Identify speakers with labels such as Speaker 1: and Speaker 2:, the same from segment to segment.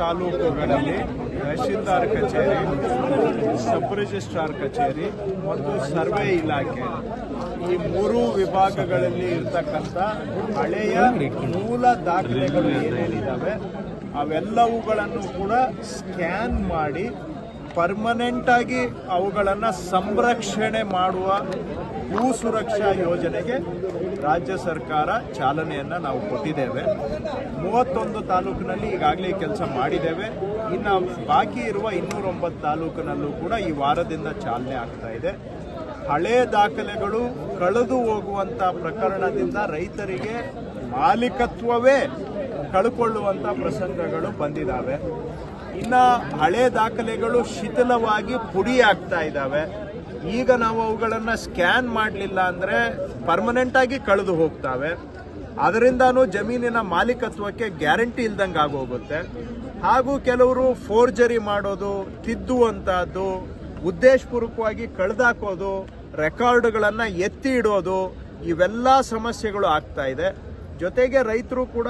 Speaker 1: ತಾಲೂಕುಗಳಲ್ಲಿ ತಹಶೀಲ್ದಾರ್ ಕಚೇರಿ, sub registrar ಕಚೇರಿ ಮತ್ತು ಸರ್ವೆ ಇಲಾಖೆ. ಈ ಮೂರು ವಿಭಾಗಗಳಲ್ಲಿ ಇರ್ತಕ್ಕಂಥ ಹಳೆಯ ಮೂಲ ದಾಖಲೆಗಳು ಏನೇನಿದ್ದಾವೆ, ಅವೆಲ್ಲವುಗಳನ್ನು ಕೂಡ ಸ್ಕ್ಯಾನ್ ಮಾಡಿ ಪರ್ಮನೆಂಟ್ ಆಗಿ ಅವುಗಳನ್ನು ಸಂರಕ್ಷಣೆ ಮಾಡುವ ಭೂ ಸುರಕ್ಷಾ ಯೋಜನೆಗೆ ರಾಜ್ಯ ಸರ್ಕಾರ ಚಾಲನೆಯನ್ನು ನಾವು ಕೊಟ್ಟಿದ್ದೇವೆ. ಮೂವತ್ತೊಂದು ತಾಲೂಕಿನಲ್ಲಿ ಈಗಾಗಲೇ ಕೆಲಸ ಮಾಡಿದ್ದೇವೆ. ಇನ್ನು ಬಾಕಿ ಇರುವ ಇನ್ನೂರೊಂಬತ್ತು ತಾಲೂಕಿನಲ್ಲೂ ಕೂಡ ಈ ವಾರದಿಂದ ಚಾಲನೆ ಆಗ್ತಾ ಇದೆ. ಹಳೆ ದಾಖಲೆಗಳು ಕಳೆದು ಹೋಗುವಂಥ ಪ್ರಕರಣದಿಂದ ರೈತರಿಗೆ ಮಾಲೀಕತ್ವವೇ ಕಳ್ಕೊಳ್ಳುವಂಥ ಪ್ರಸಂಗಗಳು ಬಂದಿದ್ದಾವೆ ಇನ್ನು ಹಳೆ ದಾಖಲೆಗಳು ಶಿಥಿಲವಾಗಿ ಪುಡಿ ಆಗ್ತಾ ಇದ್ದಾವೆ ಈಗ ನಾವು ಅವುಗಳನ್ನು ಸ್ಕ್ಯಾನ್ ಮಾಡಲಿಲ್ಲ ಅಂದರೆ ಪರ್ಮನೆಂಟ್ ಆಗಿ ಕಳೆದು ಹೋಗ್ತಾವೆ. ಅದರಿಂದಾನು ಜಮೀನಿನ ಮಾಲೀಕತ್ವಕ್ಕೆ ಗ್ಯಾರಂಟಿ ಇಲ್ದಂಗೆ ಆಗೋಗುತ್ತೆ. ಹಾಗೂ ಕೆಲವರು ಫೋರ್ಜರಿ ಮಾಡೋದು, ತಿದ್ದುವಂತಹದ್ದು, ಉದ್ದೇಶಪೂರ್ವಕವಾಗಿ ಕಳೆದಾಕೋದು ರೆಕಾರ್ಡ್ಗಳನ್ನು ಎತ್ತಿ ಇಡೋದು, ಇವೆಲ್ಲ ಸಮಸ್ಯೆಗಳು ಆಗ್ತಾ ಇದೆ. ಜೊತೆಗೆ ರೈತರು ಕೂಡ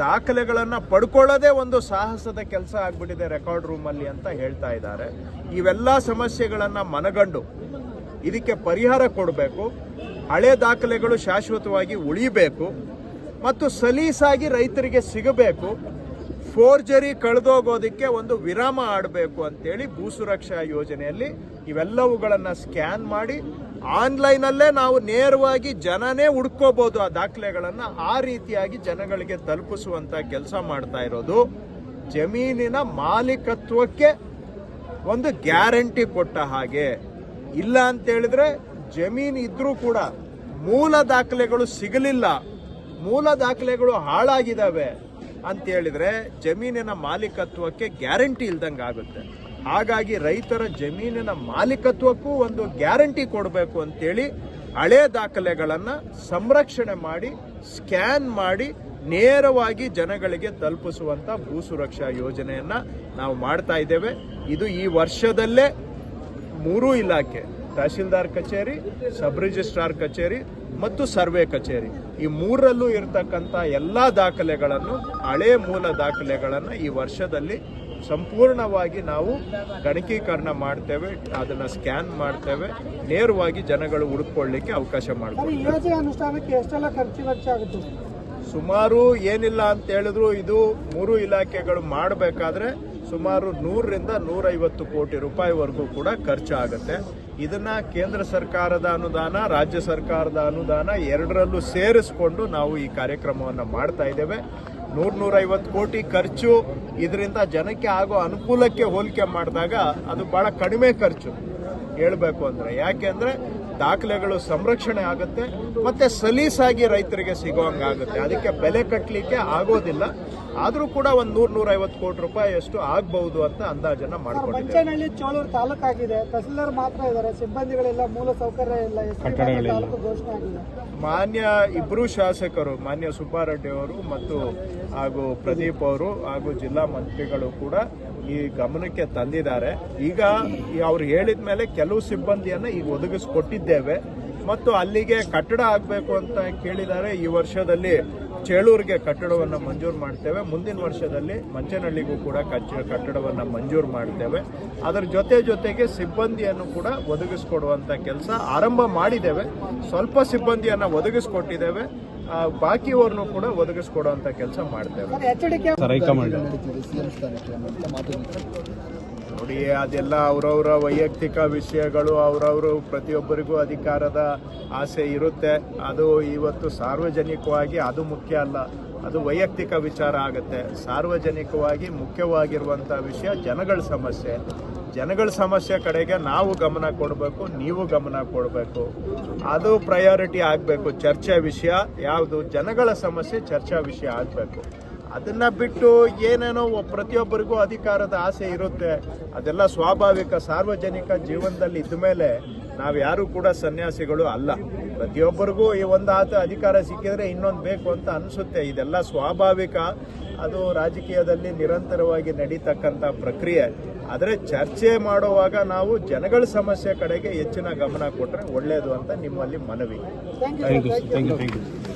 Speaker 1: ದಾಖಲೆಗಳನ್ನು ಪಡ್ಕೊಳ್ಳೋದೇ ಒಂದು ಸಾಹಸದ ಕೆಲಸ ಆಗ್ಬಿಟ್ಟಿದೆ ರೆಕಾರ್ಡ್ ರೂಮಲ್ಲಿ ಅಂತ ಹೇಳ್ತಾ ಇದ್ದಾರೆ. ಇವೆಲ್ಲ ಸಮಸ್ಯೆಗಳನ್ನು ಮನಗಂಡು ಇದಕ್ಕೆ ಪರಿಹಾರ ಕೊಡಬೇಕು, ಹಳೆ ದಾಖಲೆಗಳು ಶಾಶ್ವತವಾಗಿ ಉಳಿಬೇಕು ಮತ್ತು ಸಲೀಸಾಗಿ ರೈತರಿಗೆ ಸಿಗಬೇಕು, ಫೋರ್ಜರಿ ಕಳೆದೋಗೋದಕ್ಕೆ ಒಂದು ವಿರಾಮ ಆಡಬೇಕು ಅಂತೇಳಿ ಭೂ ಸುರಕ್ಷಾ ಯೋಜನೆಯಲ್ಲಿ ಇವೆಲ್ಲವುಗಳನ್ನು ಸ್ಕ್ಯಾನ್ ಮಾಡಿ ಆನ್ಲೈನಲ್ಲೇ ನಾವು ನೇರವಾಗಿ ಜನನೇ ಹುಡ್ಕೋಬಹುದು ಆ ದಾಖಲೆಗಳನ್ನು. ಆ ರೀತಿಯಾಗಿ ಜನಗಳಿಗೆ ತಲುಪಿಸುವಂತ ಕೆಲಸ ಮಾಡ್ತಾ ಇರೋದು. ಜಮೀನಿನ ಮಾಲೀಕತ್ವಕ್ಕೆ ಒಂದು ಗ್ಯಾರಂಟಿ ಕೊಟ್ಟ ಹಾಗೆ. ಇಲ್ಲ ಅಂತ ಹೇಳಿದ್ರೆ ಜಮೀನು ಇದ್ರೂ ಕೂಡ ಮೂಲ ದಾಖಲೆಗಳು ಸಿಗಲಿಲ್ಲ. ಮೂಲ ದಾಖಲೆಗಳು ಹಾಳಾಗಿದ್ದಾವೆ ಅಂತ ಹೇಳಿದ್ರೆ ಜಮೀನಿನ ಮಾಲೀಕತ್ವಕ್ಕೆ ಗ್ಯಾರಂಟಿ ಇಲ್ದಂಗೆ ಆಗುತ್ತೆ ಹಾಗಾಗಿ ರೈತರ ಜಮೀನಿನ ಮಾಲೀಕತ್ವಕ್ಕೂ ಒಂದು ಗ್ಯಾರಂಟಿ ಕೊಡಬೇಕು ಅಂತೇಳಿ ಹಳೆ ದಾಖಲೆಗಳನ್ನು ಸಂರಕ್ಷಣೆ ಮಾಡಿ, ಸ್ಕ್ಯಾನ್ ಮಾಡಿ, ನೇರವಾಗಿ ಜನಗಳಿಗೆ ತಲುಪಿಸುವಂಥ ಭೂ ಸುರಕ್ಷಾ ಯೋಜನೆಯನ್ನು ನಾವು ಮಾಡ್ತಾ ಇದ್ದೇವೆ. ಇದು ಈ ವರ್ಷದಲ್ಲೇ ಮೂರೂ ಇಲಾಖೆ, ತಹಶೀಲ್ದಾರ್ ಕಚೇರಿ, ಸಬ್ ರಿಜಿಸ್ಟ್ರಾರ್ ಕಚೇರಿ ಮತ್ತು ಸರ್ವೆ ಕಚೇರಿ. ಈ ಮೂರರಲ್ಲೂ ಇರತಕ್ಕಂಥ ಎಲ್ಲ ದಾಖಲೆಗಳನ್ನು ಹಳೆ ಮೂಲ ದಾಖಲೆಗಳನ್ನು ಈ ವರ್ಷದಲ್ಲಿ ಸಂಪೂರ್ಣವಾಗಿ ನಾವು ಗಣಕೀಕರಣ ಮಾಡ್ತೇವೆ ಅದನ್ನು ಸ್ಕ್ಯಾನ್ ಮಾಡ್ತೇವೆ ನೇರವಾಗಿ ಜನಗಳು ಹುಡುಕೊಳ್ಳಿಕ್ಕೆ ಅವಕಾಶ ಮಾಡ್ತೇವೆ ಸುಮಾರು ಏನಿಲ್ಲ ಅಂತ ಹೇಳಿದ್ರು ಇದು ಮೂರು ಇಲಾಖೆಗಳು ಮಾಡಬೇಕಾದ್ರೆ ಸುಮಾರು ನೂರರಿಂದ ನೂರೈವತ್ತು ಕೋಟಿ ರೂಪಾಯಿವರೆಗೂ ಕೂಡ ಖರ್ಚಾಗುತ್ತೆ. ಇದನ್ನ ಕೇಂದ್ರ ಸರ್ಕಾರದ ಅನುದಾನ, ರಾಜ್ಯ ಸರ್ಕಾರದ ಅನುದಾನ ಎರಡರಲ್ಲೂ ಸೇರಿಸ್ಕೊಂಡು ನಾವು ಈ ಕಾರ್ಯಕ್ರಮವನ್ನು ಮಾಡ್ತಾ ಇದ್ದೇವೆ. ನೂರ ನೂರೈವತ್ತು ಕೋಟಿ ಖರ್ಚು. ಇದರಿಂದ ಜನಕ್ಕೆ ಆಗೋ ಅನುಕೂಲಕ್ಕೆ ಹೋಲಿಕೆ ಮಾಡಿದಾಗ ಅದು ಬಹಳ ಕಡಿಮೆ ಖರ್ಚು. ಹೇಳಬೇಕು ಅಂದ್ರೆ ಯಾಕೆಂದ್ರೆ ದಾಖಲೆಗಳು ಸಂರಕ್ಷಣೆ ಆಗುತ್ತೆ, ಮತ್ತೆ ಸಲೀಸಾಗಿ ರೈತರಿಗೆ ಸಿಗೋಂಗಾಗುತ್ತೆ. ಅದಕ್ಕೆ ಬೆಲೆ ಕಟ್ಟಲಿಕ್ಕೆ ಆಗೋದಿಲ್ಲ. ಆದರೂ ಕೂಡ ಒಂದು ನೂರ ನೂರೈವತ್ತು ಕೋಟಿ ರೂಪಾಯಿ ಅಷ್ಟು ಆಗಬಹುದು ಅಂತ ಅಂದಾಜನ್ನ ಮಾಡ್ಕೊಂಡಿದ್ದೇವೆ.
Speaker 2: ಮಂಚನಹಳ್ಳಿ ಚೋಳೂರು ತಾಲೂಕಾಗಿದೆ. ತಹಸೀಲ್ದಾರ್ ಮಾತ್ರ ಇದ್ದಾರೆ. ಸಿಬ್ಬಂದಿಗಳೆಲ್ಲ ಮೂಲ ಸೌಕರ್ಯ ಇಲ್ಲ. ಘೋಷಣೆ ಆಗಿದೆ.
Speaker 1: ಮಾನ್ಯ ಇಬ್ಬರು ಶಾಸಕರು ಮಾನ್ಯ ಸುಬ್ಬಾರೆಡ್ಡಿ ಅವರು ಮತ್ತು ಹಾಗೂ ಪ್ರದೀಪ್ ಅವರು ಹಾಗೂ ಜಿಲ್ಲಾ ಮಂತ್ರಿಗಳು ಕೂಡ ಈ ಗಮನಕ್ಕೆ ತಂದಿದ್ದಾರೆ. ಈಗ ಅವ್ರು ಹೇಳಿದ ಮೇಲೆ ಕೆಲವು ಸಿಬ್ಬಂದಿಯನ್ನ ಈಗ ಒದಗಿಸ್ಕೊಟ್ಟಿದ್ದೇವೆ. ಮತ್ತು ಅಲ್ಲಿಗೆ ಕಟ್ಟಡ ಆಗಬೇಕು ಅಂತ ಕೇಳಿದ್ದಾರೆ. ಈ ವರ್ಷದಲ್ಲಿ ಚೇಳೂರಿಗೆ ಕಟ್ಟಡವನ್ನು ಮಂಜೂರು ಮಾಡ್ತೇವೆ. ಮುಂದಿನ ವರ್ಷದಲ್ಲಿ ಮಂಚನಹಳ್ಳಿಗೂ ಕೂಡ ಕಚ್ಚ ಕಟ್ಟಡವನ್ನು ಮಂಜೂರು ಮಾಡ್ತೇವೆ. ಅದರ ಜೊತೆ ಜೊತೆಗೆ ಸಿಬ್ಬಂದಿಯನ್ನು ಕೂಡ ಒದಗಿಸ್ಕೊಡುವಂಥ ಕೆಲಸ ಆರಂಭ ಮಾಡಿದ್ದೇವೆ. ಸ್ವಲ್ಪ ಸಿಬ್ಬಂದಿಯನ್ನು ಒದಗಿಸ್ಕೊಟ್ಟಿದ್ದೇವೆ. ಬಾಕಿಯವ್ರನ್ನು ಕೂಡ ಒದಗಿಸ್ಕೊಡುವಂಥ ಕೆಲಸ ಮಾಡ್ತೇವೆ. ನೋಡಿ, ಅದೆಲ್ಲ ಅವರವರ ವೈಯಕ್ತಿಕ ವಿಷಯಗಳು, ಅವರವರು ಪ್ರತಿಯೊಬ್ಬರಿಗೂ ಅಧಿಕಾರದ ಆಸೆ ಇರುತ್ತೆ. ಅದು ಇವತ್ತು ಸಾರ್ವಜನಿಕವಾಗಿ ಅದು ಮುಖ್ಯ ಅಲ್ಲ, ಅದು ವೈಯಕ್ತಿಕ ವಿಚಾರ ಆಗುತ್ತೆ. ಸಾರ್ವಜನಿಕವಾಗಿ ಮುಖ್ಯವಾಗಿರುವಂಥ ವಿಷಯ ಜನಗಳ ಸಮಸ್ಯೆ. ಜನಗಳ ಸಮಸ್ಯೆ ಕಡೆಗೆ ನಾವು ಗಮನ ಕೊಡಬೇಕು, ನೀವು ಗಮನ ಕೊಡಬೇಕು. ಅದು ಪ್ರಯಾರಿಟಿ ಆಗಬೇಕು, ಚರ್ಚೆ ವಿಷಯ. ಯಾವುದು? ಜನಗಳ ಸಮಸ್ಯೆ, ಚರ್ಚಾ ವಿಷಯ ಆಗಬೇಕು. ಅದನ್ನ ಬಿಟ್ಟು ಏನೇನೋ ಪ್ರತಿಯೊಬ್ಬರಿಗೂ ಅಧಿಕಾರದ ಆಸೆ ಇರುತ್ತೆ. ಅದೆಲ್ಲ ಸ್ವಾಭಾವಿಕ ಸಾರ್ವಜನಿಕ ಜೀವನದಲ್ಲಿ ಇದ್ದ ಮೇಲೆ ನಾವು ಯಾರು ಕೂಡ ಸನ್ಯಾಸಿಗಳು ಅಲ್ಲ. ಪ್ರತಿಯೊಬ್ಬರಿಗೂ ಈ ಒಂದು ಆತ ಅಧಿಕಾರ ಸಿಕ್ಕಿದ್ರೆ ಇನ್ನೊಂದು ಬೇಕು ಅಂತ ಅನಿಸುತ್ತೆ. ಇದೆಲ್ಲ ಸ್ವಾಭಾವಿಕ. ಅದು ರಾಜಕೀಯದಲ್ಲಿ ನಿರಂತರವಾಗಿ ನಡೀತಕ್ಕಂಥ ಪ್ರಕ್ರಿಯೆ. ಆದರೆ ಚರ್ಚೆ ಮಾಡುವಾಗ ನಾವು ಜನಗಳ ಸಮಸ್ಯೆ ಕಡೆಗೆ ಹೆಚ್ಚಿನ ಗಮನ ಕೊಟ್ಟರೆ ಒಳ್ಳೆಯದು ಅಂತ ನಿಮ್ಮಲ್ಲಿ ಮನವಿ.
Speaker 2: Thank you thank you